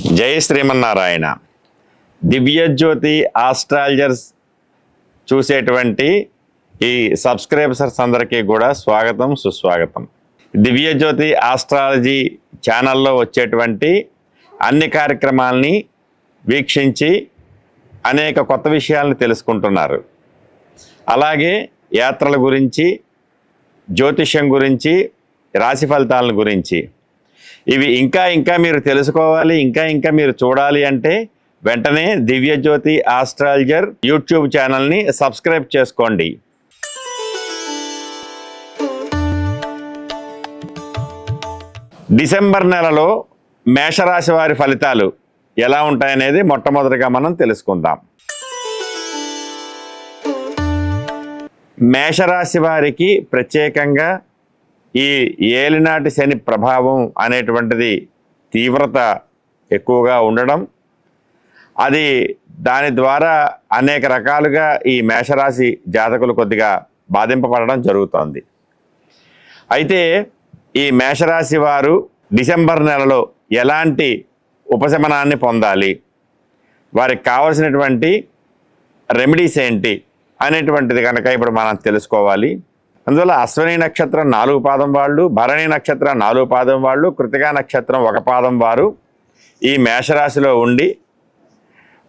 జై శ్రీమన్నారాయణ. దివ్యజ్యోతి ఆస్ట్రాలజర్స్ చూసేటువంటి ఈ సబ్స్క్రైబర్స్ అందరికీ కూడా స్వాగతం సుస్వాగతం. దివ్యజ్యోతి ఆస్ట్రాలజీ ఛానల్లో వచ్చేటువంటి అన్ని కార్యక్రమాల్ని వీక్షించి అనేక కొత్త విషయాలను తెలుసుకుంటున్నారు. అలాగే యాత్రల గురించి జ్యోతిష్యం గురించి రాశి ఫలితాల గురించి ఇవి ఇంకా ఇంకా మీరు తెలుసుకోవాలి ఇంకా ఇంకా మీరు చూడాలి అంటే వెంటనే దివ్యజ్యోతి ఆస్ట్రాలజర్ యూట్యూబ్ ఛానల్ని సబ్స్క్రైబ్ చేసుకోండి. డిసెంబర్ నెలలో మేషరాశి వారి ఫలితాలు ఎలా ఉంటాయనేది మొట్టమొదటిగా మనం తెలుసుకుందాం. మేషరాశి వారికి ప్రత్యేకంగా ఈ ఏలినాటి శని ప్రభావం అనేటువంటిది తీవ్రత ఎక్కువగా ఉండడం అది దాని ద్వారా అనేక రకాలుగా ఈ మేషరాశి జాతకులు కొద్దిగా బాధింపబడడం జరుగుతోంది. అయితే ఈ మేషరాశి వారు డిసెంబర్ నెలలో ఎలాంటి ఉపశమనాన్ని పొందాలి వారికి కావలసినటువంటి రెమెడీస్ ఏంటి అనేటువంటిది కనుక ఇప్పుడు మనం తెలుసుకోవాలి. అందువల్ల అశ్వని నక్షత్రం నాలుగు పాదం వాళ్ళు భరణి నక్షత్రం నాలుగు పాదం వాళ్ళు కృతికా నక్షత్రం ఒక పాదం వారు. ఈ మేషరాశిలో ఉండి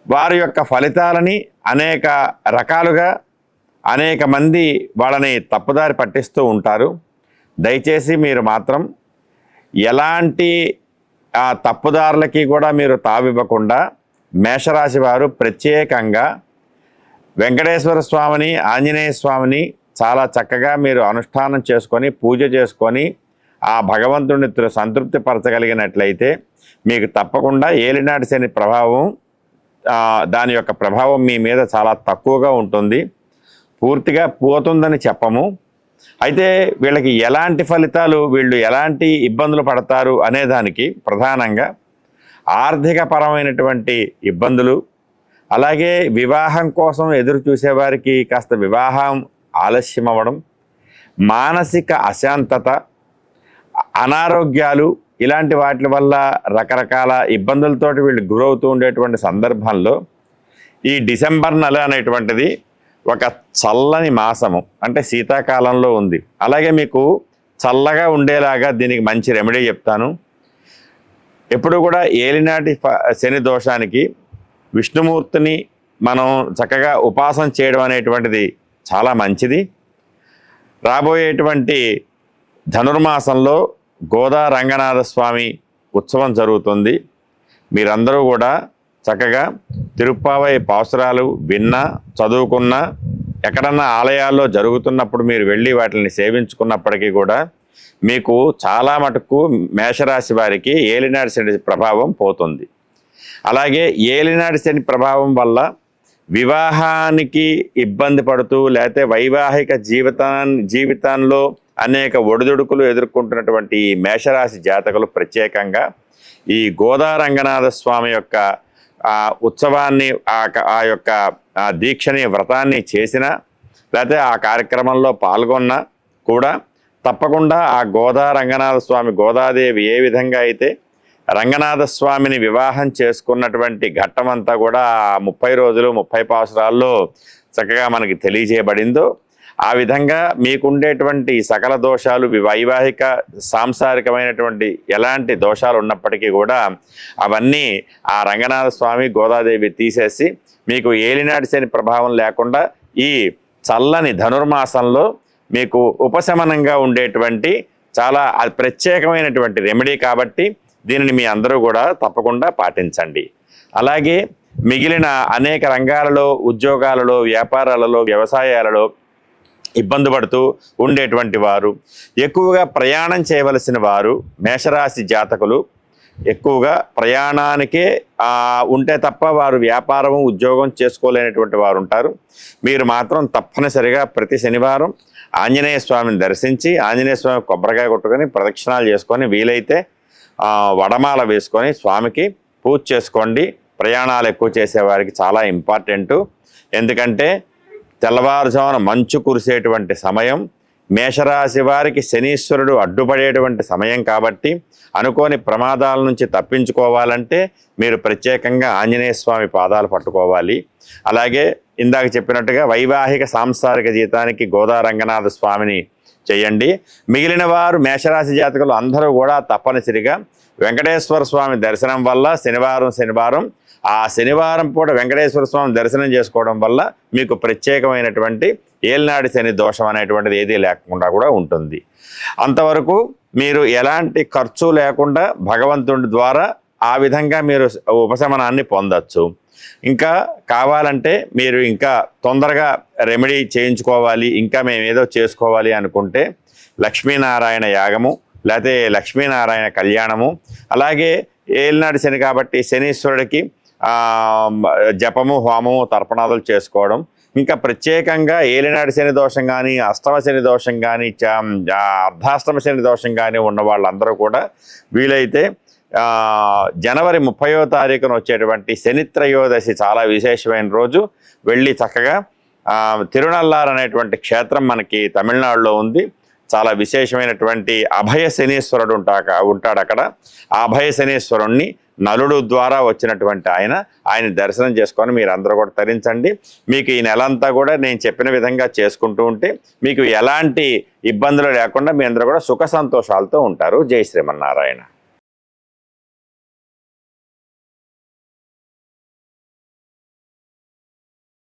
వారి యొక్క ఫలితాలని అనేక రకాలుగా అనేక మంది వాళ్ళని తప్పుదారి పట్టిస్తూ ఉంటారు. దయచేసి మీరు మాత్రం ఎలాంటి ఆ తప్పుదారులకి కూడా మీరు తావివ్వకుండా మేషరాశి వారు ప్రత్యేకంగా వెంకటేశ్వర స్వామిని ఆంజనేయ స్వామిని చాలా చక్కగా మీరు అనుష్ఠానం చేసుకొని పూజ చేసుకొని ఆ భగవంతుడిని సంతృప్తి పరచగలిగినట్లయితే మీకు తప్పకుండా ఏలినాటి శని ప్రభావం దాని యొక్క ప్రభావం మీ మీద చాలా తక్కువగా ఉంటుంది. పూర్తిగా పోతుందని చెప్పము. అయితే వీళ్ళకి ఎలాంటి ఫలితాలు వీళ్ళు ఎలాంటి ఇబ్బందులు పడతారు అనేదానికి ప్రధానంగా ఆర్థిక పరమైనటువంటి ఇబ్బందులు అలాగే వివాహం కోసం ఎదురు చూసేవారికి కాస్త వివాహం ఆలస్యం అవ్వడం మానసిక అశాంతత అనారోగ్యాలు ఇలాంటి వాటి వల్ల రకరకాల ఇబ్బందులతోటి వీళ్ళు గురవుతూ ఉండేటువంటి సందర్భంలో ఈ డిసెంబర్ నెల అనేటువంటిది ఒక చల్లని మాసము అంటే శీతాకాలంలో ఉంది. అలాగే మీకు చల్లగా ఉండేలాగా దీనికి మంచి రెమెడీ చెప్తాను. ఎప్పుడు కూడా ఏలినాటి ఫ- శని దోషానికి విష్ణుమూర్తిని మనం చక్కగా ఉపాసన చేయడం అనేటువంటిది చాలా మంచిది. రాబోయేటువంటి ధనుర్మాసంలో గోదా రంగనాథ స్వామి ఉత్సవం జరుగుతుంది. మీరందరూ కూడా చక్కగా తిరుప్పావై పాసురాలు విన్నా చదువుకున్నా ఎక్కడన్నా ఆలయాల్లో జరుగుతున్నప్పుడు మీరు వెళ్ళి వాటిని సేవించుకున్నప్పటికీ కూడా మీకు చాలా మటుకు మేషరాశి వారికి ఏలినాటి శని ప్రభావం పోతుంది. అలాగే ఏలినాటి శని ప్రభావం వల్ల వివాహానికి ఇబ్బంది పడుతూ లేకపోతే వైవాహిక జీవితాన్ని జీవితంలో అనేక ఒడిదుడుకులు ఎదుర్కొంటున్నటువంటి ఈ మేషరాశి జాతకులు ప్రత్యేకంగా ఈ గోదా రంగనాథ స్వామి యొక్క ఆ ఉత్సవాన్ని ఆ క- ఆ యొక్క ఆ దీక్షని వ్రతాన్ని చేసిన లేకపోతే ఆ కార్యక్రమంలో పాల్గొన్న కూడా తప్పకుండా ఆ గోదా రంగనాథ స్వామి గోదాదేవి ఏ విధంగా అయితే రంగనాథ స్వామిని వివాహం చేసుకున్నటువంటి ఘట్టమంతా కూడా ముప్పై రోజులు ముప్పై పాసురాల్లో చక్కగా మనకి తెలియజేయబడిందో ఆ విధంగా మీకుండేటువంటి సకల దోషాలు వైవాహిక సాంసారికమైనటువంటి ఎలాంటి దోషాలు ఉన్నప్పటికీ కూడా అవన్నీ ఆ రంగనాథ స్వామి గోదాదేవి తీసేసి మీకు ఏలినాటి శని ప్రభావం లేకుండా ఈ చల్లని ధనుర్మాసంలో మీకు ఉపశమనంగా ఉండేటువంటి చాలా ప్రత్యేకమైనటువంటి రెమెడీ కాబట్టి దీనిని మీ అందరూ కూడా తప్పకుండా పాటించండి. అలాగే మిగిలిన అనేక రంగాలలో ఉద్యోగాలలో వ్యాపారాలలో వ్యవసాయాలలో ఇబ్బంది పడుతూ ఉండేటువంటి వారు ఎక్కువగా ప్రయాణం చేయవలసిన వారు మేషరాశి జాతకులు ఎక్కువగా ప్రయాణానికే ఉంటే తప్ప వారు వ్యాపారం ఉద్యోగం చేసుకోలేనటువంటి వారు ఉంటారు. మీరు మాత్రం తప్పనిసరిగా ప్రతి శనివారం ఆంజనేయ స్వామిని దర్శించి ఆంజనేయ స్వామి కొబ్బరికాయ కొట్టుకొని ప్రదక్షిణాలు చేసుకొని వీలైతే వడమాల వేసుకొని స్వామికి పూజ చేసుకోండి. ప్రయాణాలు ఎక్కువ చేసేవారికి చాలా ఇంపార్టెంటు ఎందుకంటే తెల్లవారుజామున మంచు కురిసేటువంటి సమయం మేషరాశి వారికి శనీశ్వరుడు అడ్డుపడేటువంటి సమయం కాబట్టి అనుకోని ప్రమాదాల నుంచి తప్పించుకోవాలంటే మీరు ప్రత్యేకంగా ఆంజనేయ స్వామి పాదాలు పట్టుకోవాలి. అలాగే ఇందాక చెప్పినట్టుగా వైవాహిక సాంసారిక జీతానికి గోదా రంగనాథ స్వామిని చేయండి. మిగిలిన వారు మేషరాశి జాతకులు అందరూ కూడా తప్పనిసరిగా వెంకటేశ్వర స్వామి దర్శనం వల్ల శనివారం శనివారం ఆ శనివారం పూట వెంకటేశ్వర స్వామి దర్శనం చేసుకోవడం వల్ల మీకు ప్రత్యేకమైనటువంటి ఏలినాడి శని దోషం అనేటువంటిది ఏదీ లేకుండా కూడా ఉంటుంది. అంతవరకు మీరు ఎలాంటి ఖర్చు లేకుండా భగవంతుడి ద్వారా ఆ విధంగా మీరు ఉపశమనాన్ని పొందవచ్చు ఇంకా కావాలంటే మీరు ఇంకా తొందరగా రెమెడీ చేయించుకోవాలి ఇంకా మేము ఏదో చేసుకోవాలి అనుకుంటే లక్ష్మీనారాయణ యాగము లేకపోతే లక్ష్మీనారాయణ కళ్యాణము అలాగే ఏలినాడు శని కాబట్టి శనీశ్వరుడికి జపము హోమము తర్పణాదులు చేసుకోవడం. ఇంకా ప్రత్యేకంగా ఏలినాడు శని దోషం కానీ అష్టమ శని దోషం కానీ అర్ధాష్టమ శని దోషం కానీ ఉన్న వాళ్ళందరూ కూడా వీలైతే జనవరి ముప్పయో తారీఖున వచ్చేటువంటి శనిత్రయోదశి చాలా విశేషమైన రోజు. వెళ్ళి చక్కగా తిరునల్లార్ అనేటువంటి క్షేత్రం మనకి తమిళనాడులో ఉంది. చాలా విశేషమైనటువంటి అభయ శనీశ్వరుడు ఉంటాక ఉంటాడు అక్కడ ఆ అభయ శనీశ్వరుణ్ణి నలుడు ద్వారా వచ్చినటువంటి ఆయన ఆయన దర్శనం చేసుకొని మీరు అందరూ కూడా తరించండి. మీకు ఈ నెలంతా కూడా నేను చెప్పిన విధంగా చేసుకుంటూ ఉంటే మీకు ఎలాంటి ఇబ్బందులు లేకుండా మీ అందరూ కూడా సుఖ సంతోషాలతో ఉంటారు. జై శ్రీమన్నారాయణ.